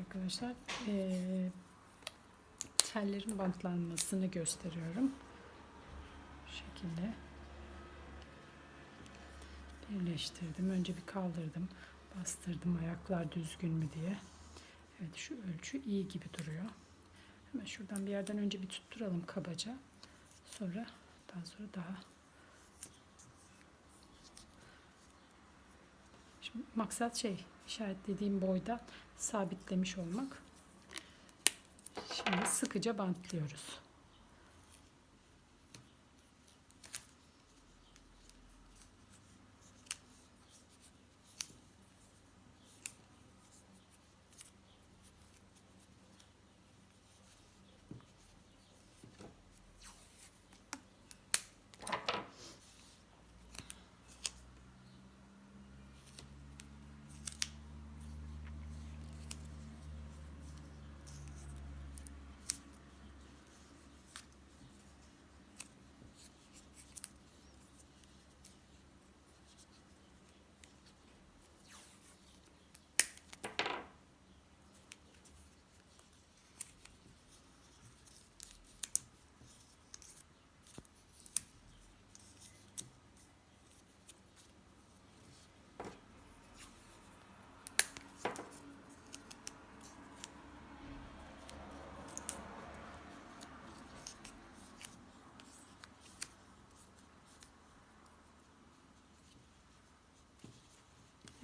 arkadaşlar eee tellerin bantlanmasını gösteriyorum. Bu şekilde birleştirdim. Önce bir kaldırdım. Bastırdım ayaklar düzgün mü diye. Evet şu ölçü iyi gibi duruyor. Hemen şuradan bir yerden önce bir tutturalım kabaca. Sonra daha sonra daha maksat şey işaretlediğim boyda sabitlemiş olmak. Şimdi sıkıca bantlıyoruz.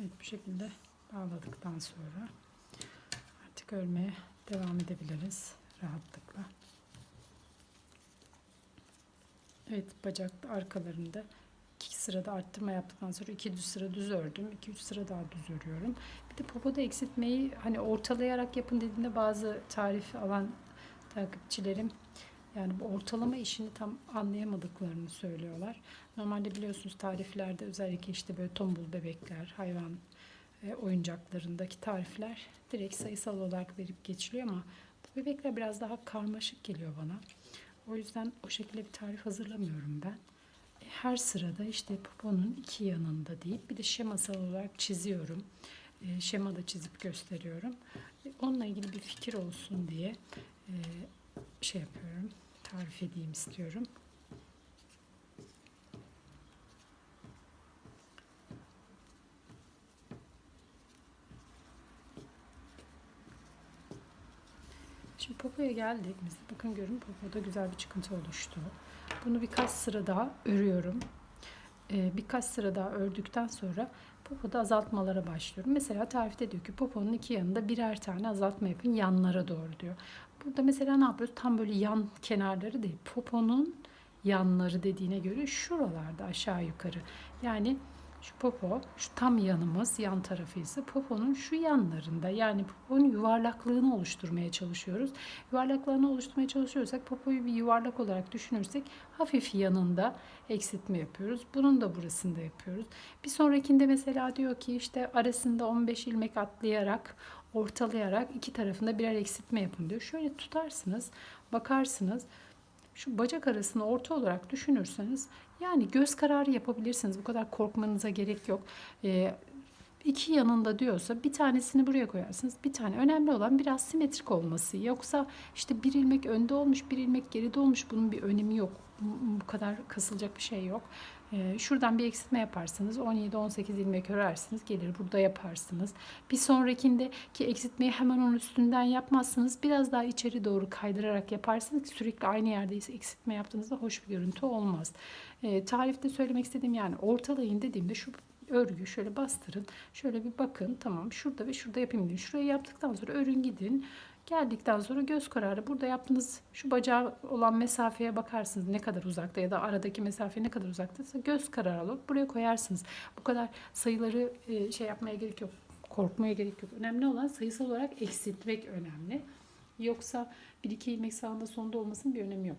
Evet bu şekilde bağladıktan sonra artık örmeye devam edebiliriz rahatlıkla. Evet bacak arkalarında iki sırada arttırma yaptıktan sonra iki düz sıra düz ördüm. 2 üç sıra daha düz örüyorum. Bir de popoda eksiltmeyi hani ortalayarak yapın dediğinde bazı tarif alan takipçilerim yani bu ortalama işini tam anlayamadıklarını söylüyorlar. Normalde biliyorsunuz tariflerde özellikle işte böyle tombul bebekler, hayvan e, oyuncaklarındaki tarifler direkt sayısal olarak verip geçiliyor ama bu bebekler biraz daha karmaşık geliyor bana. O yüzden o şekilde bir tarif hazırlamıyorum ben. E, Her sırada işte poponun iki yanında deyip bir de şemasal olarak çiziyorum. E, Şema da çizip gösteriyorum. E, Onunla ilgili bir fikir olsun diye e, şey yapıyorum. Tarif edeyim istiyorum. Şimdi popoya geldiğimizde bakın görün popoda güzel bir çıkıntı oluştu. Bunu birkaç sıra daha örüyorum. Ee, birkaç sıra daha ördükten sonra popoda azaltmalara başlıyorum. Mesela tarifte diyor ki poponun iki yanında birer tane azaltma yapın yanlara doğru diyor. Burada mesela ne yapıyoruz? Tam böyle yan kenarları değil. Poponun yanları dediğine göre şuralarda aşağı yukarı. Yani şu popo, şu tam yanımız, yan tarafı ise poponun şu yanlarında. Yani poponun yuvarlaklığını oluşturmaya çalışıyoruz. Yuvarlaklığını oluşturmaya çalışıyorsak popoyu bir yuvarlak olarak düşünürsek hafif yanında eksiltme yapıyoruz. Bunun da burasında yapıyoruz. Bir sonrakinde mesela diyor ki işte arasında 15 ilmek atlayarak ortalayarak iki tarafında birer eksiltme yapın diyor. Şöyle tutarsınız, bakarsınız. Şu bacak arasını orta olarak düşünürseniz yani göz kararı yapabilirsiniz. Bu kadar korkmanıza gerek yok. Ee, iki yanında diyorsa bir tanesini buraya koyarsınız. Bir tane önemli olan biraz simetrik olması. Yoksa işte bir ilmek önde olmuş, bir ilmek geride olmuş. Bunun bir önemi yok. Bu kadar kasılacak bir şey yok. Ee, şuradan bir eksiltme yaparsınız. 17-18 ilmek örersiniz. Gelir burada yaparsınız. Bir sonrakinde ki eksiltmeyi hemen onun üstünden yapmazsınız. Biraz daha içeri doğru kaydırarak yaparsınız sürekli aynı yerde eksiltme yaptığınızda hoş bir görüntü olmaz. Ee, tarifte söylemek istediğim yani ortalayın dediğimde şu örgü şöyle bastırın. Şöyle bir bakın. Tamam şurada ve şurada yapayım deyin. Şurayı yaptıktan sonra örün gidin. Geldikten sonra göz kararı burada yaptığınız şu bacağı olan mesafeye bakarsınız ne kadar uzakta ya da aradaki mesafe ne kadar uzaktaysa göz kararı alıp buraya koyarsınız. Bu kadar sayıları e, şey yapmaya gerek yok. Korkmaya gerek yok. Önemli olan sayısal olarak eksiltmek önemli. Yoksa bir iki ilmek sağında sonunda olmasının bir önemi yok.